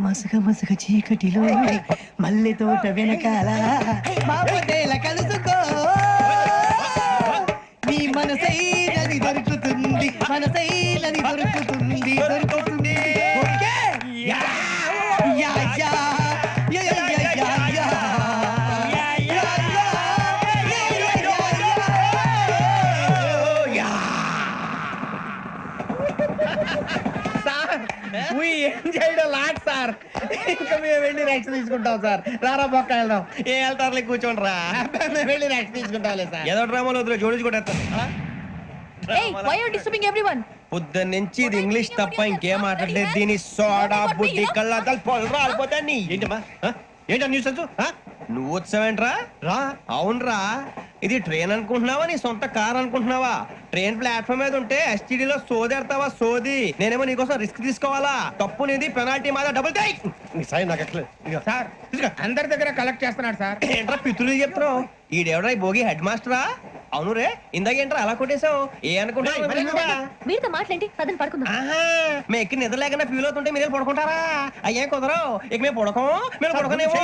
అబ్బేయండి. మసక మసక చీకటిలో మల్లె తోట వెనకాల మాపదేల కలుసుకో నీ మనసైలని దొరుకుతుంది మనసైలని దొరుకుతుంది దొరుకుతుంది యా, యా, యా. సార్ ఇంకా మేము వెళ్ళి రెక్స్ తీసుకుంటాం సార్ రారా బొక్క వెళ్దాం. ఏ వెళ్తారులే కూర్చోండి రా. మేము వెళ్ళి రెక్స్ తీసుకుంటాంలే సార్ ఏదో డ్రామాలో disturbing everyone? పొద్దున్న నుంచి ఇది ఇంగ్లీష్ తప్ప ఇంకేం మాట్లాడలేదు. దీని సోడా బుద్ధి కళ్ళతలు పొలరా రాలిపోతా నీ ఏంటమ్మా? ఏంటా న్యూస్ నువ్వు వచ్చావేంట్రా? రా. అవునరా. ఇది ట్రైన్ అనుకుంటున్నావా? నీ సొంత కార్ అనుకుంటున్నావా? ట్రైన్ ప్లాట్ఫామ్ మీద ఉంటే STD లో సోదేడతావా? సోది. నేనేమో నీకోసం రిస్క్ తీసుకోవాలా? తప్పు నీది పెనాల్టీ మాదా డబుల్ టై సాయి నాకు సార్. అందరి దగ్గర కలెక్ట్ చేస్తున్నాడు సార్. ఏంట్రా పితులు చెప్తున్నావు? ఈడెవడ్రా ఈ భోగి హెడ్ మాస్టరా అవును రే. ఇందాక ఏంట్రా అలా కొట్టేశావు? ఏ అనుకుంటున్నావు? మీరుతో మాట్లాడి పదని పడుకుందాం. ఆహా. మేము ఎక్కి నిద్ర లేకుండా ఫీల్ అవుతుంటే మీరు పడుకుంటారా? అయ్యే కుదరవు. ఇక మేము పడకం మీరు పడుకోనేమో.